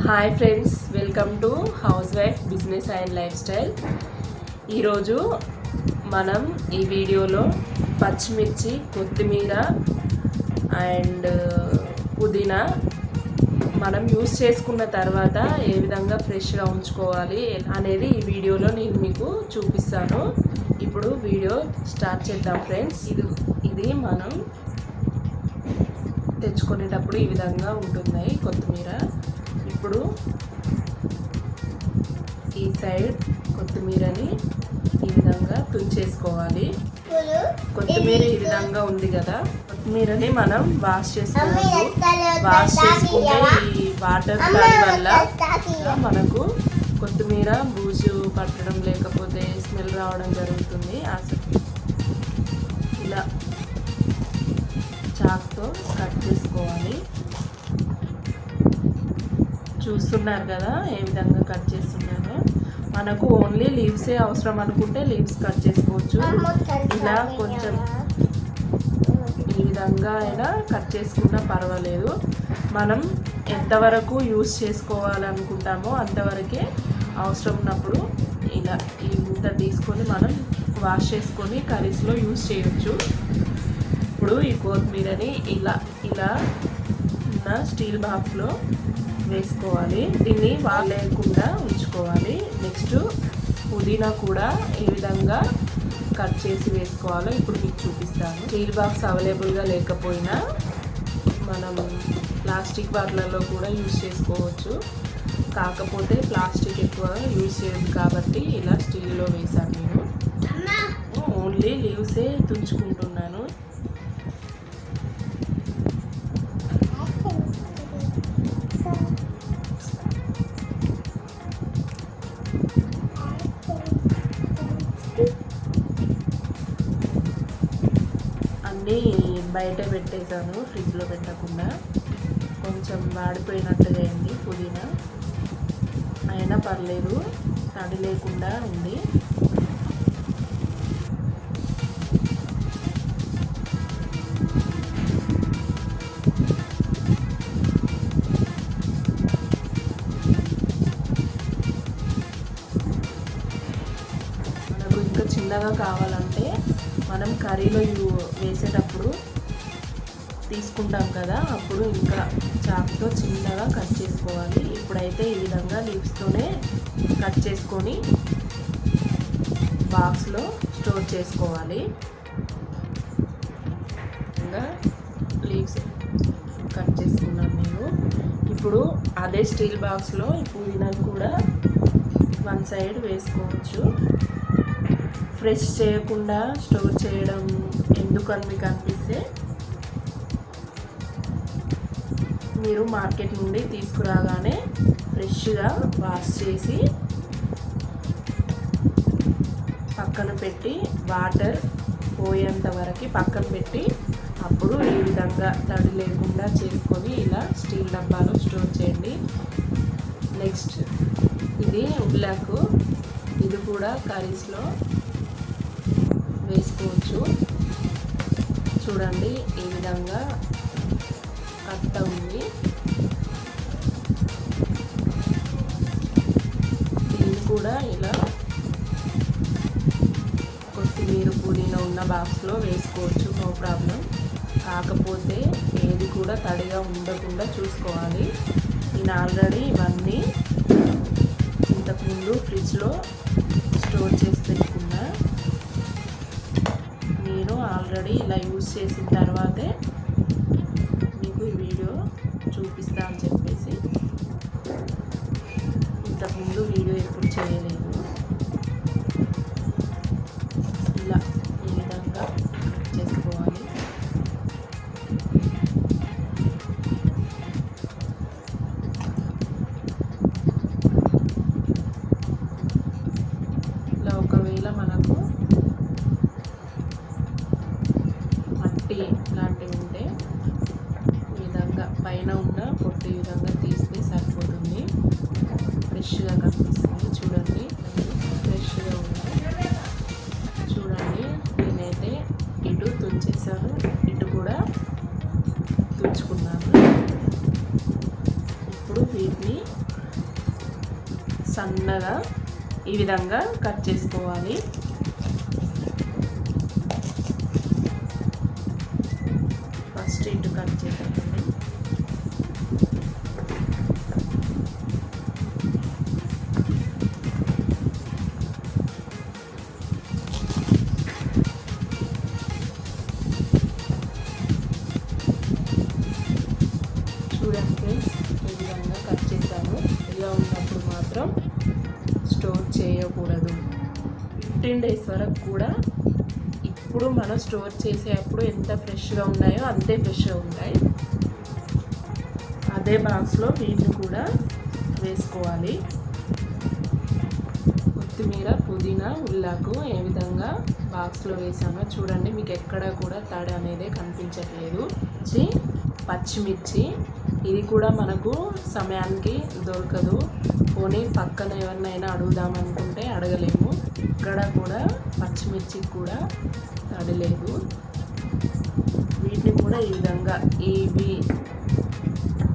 Hi friends welcome to housewife business and lifestyle ఈరోజు మనం ఈ వీడియోలో పచ్చిమిర్చి కొత్తిమీర అండ్ uh, పుదీనా మనం యూస్ చేసుకున్న తర్వాత ఏ విధంగా ఫ్రెష్గా ఉంచుకోవాలి అనేది ఈ వీడియోలో నేను మీకు చూపిస్తాను. ఇప్పుడు వీడియో స్టార్ట్ చేద్దాం ఫ్రెండ్స్ ఇది ఇది మనం తెచ్చుకునేటప్పుడు ఈ విధంగా ఉంటుంది కొత్తిమీర. ఇప్పుడు ఈ సైడ్ కొత్తిమీరని ఈ విధంగా తుంచేసుకోవాలి కొత్తిమీర ఈ విధంగా ఉంది కదా కొత్తిమీరని మనం వాష్ చేసుకోవాలి వాష్ చేసుకుంటే ఈ వాటర్ తడి వల్ల మనకు కొత్తిమీర బూజు పట్టడం లేకపోతే స్మెల్ రావడం జరుగుతుంది. ఇలా చాక్తో కట్ చేసుకోవాలి. చూస్తున్నారు కదా ఏ విధంగా కట్ చేస్తున్నాను మనకు ఓన్లీ లీవ్సే అవసరం అనుకుంటే లీవ్స్ కట్ చేసుకోవచ్చు. ఇలా కొంచెం ఈ విధంగా అయినా కట్ చేసుకున్నా పర్వాలేదు. మనం ఎంతవరకు యూస్ చేసుకోవాలనుకుంటామో అంతవరకే అవసరం ఉన్నప్పుడు ఇలా ఈ ముద్ద తీసుకొని మనం వాష్ చేసుకొని కర్రీస్లో యూస్ చేయొచ్చు. ఇప్పుడు ఈ కొత్తిమీరని ఇలా ఇలా ఉన్న స్టీల్ బాక్స్లో వేసుకోవాలి. దీన్ని వాలేయకుండా ఉంచుకోవాలి. నెక్స్ట్ పుదీనా కూడా ఈ విధంగా కట్ చేసి వేసుకోవాలి ఇప్పుడు మీకు చూపిస్తాను. స్టీల్ బాక్స్ అవైలబుల్గా లేకపోయినా మనం ప్లాస్టిక్ బాటిల్లో కూడా యూజ్ చేసుకోవచ్చు. కాకపోతే ప్లాస్టిక్ ఎక్కువ యూజ్ చేయదు కాబట్టి ఇలా స్టీల్లో వేసాను నేను. ఓన్లీ లీవ్సే తుంచుకుంటున్నాను. బయట పెట్టేశాను ఫ్రిడ్జ్లో పెట్టకుండా. కొంచెం వాడిపోయినట్టుగా అయింది పుదీనా. అయినా పర్లేదు తడి లేకుండా ఉంది. మనకు ఇంకా చిన్నగా కావాలంటే మనం కర్రీలో వేసేటప్పుడు తీసుకుంటాం కదా అప్పుడు ఇంకా చాకుతో చిన్నగా కట్ చేసుకోవాలి. ఇప్పుడైతే ఈ విధంగా లీవ్స్తోనే కట్ చేసుకొని బాక్స్లో స్టోర్ చేసుకోవాలి. ఇంకా లీవ్స్ కట్ చేసుకున్నాం నేను ఇప్పుడు అదే స్టీల్ బాక్స్లో పుదీనా కూడా వన్ సైడ్ వేసుకోవచ్చు. ఫ్రెష్ చేయకుండా స్టోర్ చేయడం ఎందుకని మీకు అనిపిస్తే మీరు మార్కెట్ నుండి తీసుకురాగానే ఫ్రెష్గా వాష్ చేసి పక్కన పెట్టి వాటర్ పోయేంత వరకు పక్కన పెట్టి అప్పుడు ఈ విధంగా తడి లేకుండా చేసుకొని ఇలా స్టీల్ డబ్బాలో స్టోర్ చేయండి. నెక్స్ట్ ఇది ఉల్లాకు ఇది కూడా కర్రీస్లో వేసుకోవచ్చు. చూడండి ఈ విధంగా కట్ట ఉంది. దీన్ని కూడా ఇలా కొత్తిమీర పుదీనా ఉన్న బాక్స్లో వేసుకోవచ్చు నో ప్రాబ్లం. కాకపోతే ఏది కూడా తడిగా ఉండకుండా చూసుకోవాలి. నేను ఆల్రెడీ ఇవన్నీ ఇంతకుముందు ఫ్రిడ్జ్లో స్టోర్ చేసి పెట్టుకున్నా. నేను ఆల్రెడీ ఇలా యూజ్ చేసిన తర్వాతే అని చెప్పేసి ఇంతకుముందు వీడియో ఎప్పుడు చేయలేదు. వీటిని సన్నగా ఈ విధంగా కట్ చేసుకోవాలి. ఫస్ట్ ఇటు కట్ చేద్దామండి మాత్రం స్టోర్ చేయకూడదు. ఫిఫ్టీన్ డేస్ వరకు కూడా ఇప్పుడు మనం స్టోర్ చేసేటప్పుడు ఎంత ఫ్రెష్గా ఉన్నాయో అంతే ఫ్రెష్గా ఉంటాయి. అదే బాక్స్లో వీటిని కూడా వేసుకోవాలి. కొత్తిమీర పుదీనా ఉల్లాకు ఏ విధంగా బాక్స్లో వేసామో చూడండి. మీకు ఎక్కడ కూడా తడి అనేది కనిపించట్లేదు. చి పచ్చిమిర్చి ఇది కూడా మనకు సమయానికి దొరకదు. పోనీ పక్కన ఎవరినైనా అడుగుదాం అనుకుంటే అడగలేము. ఇక్కడ కూడా పచ్చిమిర్చి కూడా తడలేదు వీటిని కూడా ఈ విధంగా ఇవి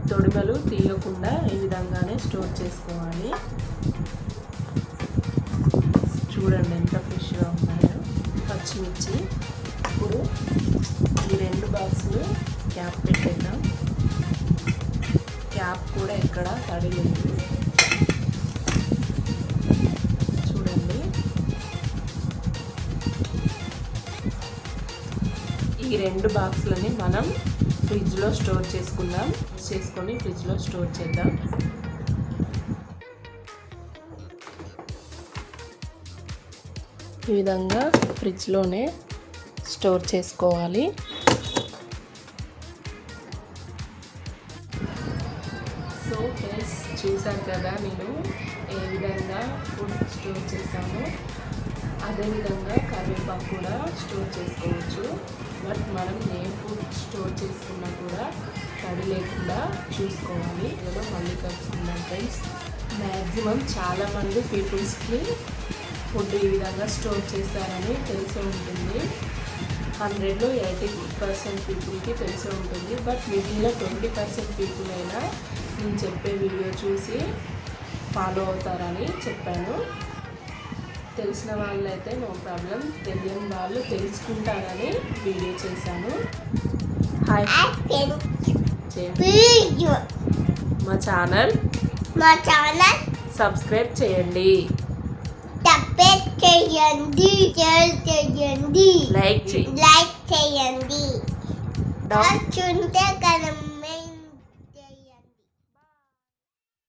తొడిమలు తీయకుండా ఈ విధంగానే స్టోర్ చేసుకోవాలి. ఎక్కడ చూడండి. ఈ రెండు బాక్స్లని మనం ఫ్రిడ్జ్లో స్టోర్ చేసుకుందాం. చేసుకొని ఫ్రిడ్జ్లో స్టోర్ చేద్దాం. ఈ విధంగా ఫ్రిడ్జ్లోనే స్టోర్ చేసుకోవాలి. చూశారు కదా నేను ఏ విధంగా ఫుడ్ స్టోర్ చేశాను అదేవిధంగా కరివేపాకు కూడా స్టోర్ చేసుకోవచ్చు. బట్ మనం ఏ ఫుడ్ స్టోర్ చేసుకున్నా కూడా తడి లేకుండా చూసుకోవాలి. ఏదో మళ్ళీ కలుసుకుందాం ఫ్రెండ్స్. మ్యాక్సిమం చాలామంది పీపుల్స్కి ఫుడ్ ఈ విధంగా స్టోర్ చేస్తారని తెలిసి ఉంటుంది. హండ్రెడ్లో ఎయిటీ పర్సెంట్ పీపుల్కి తెలిసి ఉంటుంది. బట్ మిగిలిన ట్వంటీ పర్సెంట్ పీపుల్ అయినా నేను చెప్పే వీడియో చూసి ఫాలో అవుతారని చెప్పాను. తెలిసిన వాళ్ళైతే నో ప్రాబ్లం తెలియని వాళ్ళు తెలుసుకుంటారని వీడియో చేశాను. హాయ్ మా ఛానల్ మా ఛానల్ సబ్స్క్రైబ్ చేయండి. సబ్స్క్రైబ్ చేయండి షేర్ చేయండి లైక్ చేయండి. లైక్ చేయండి చూంటే కదా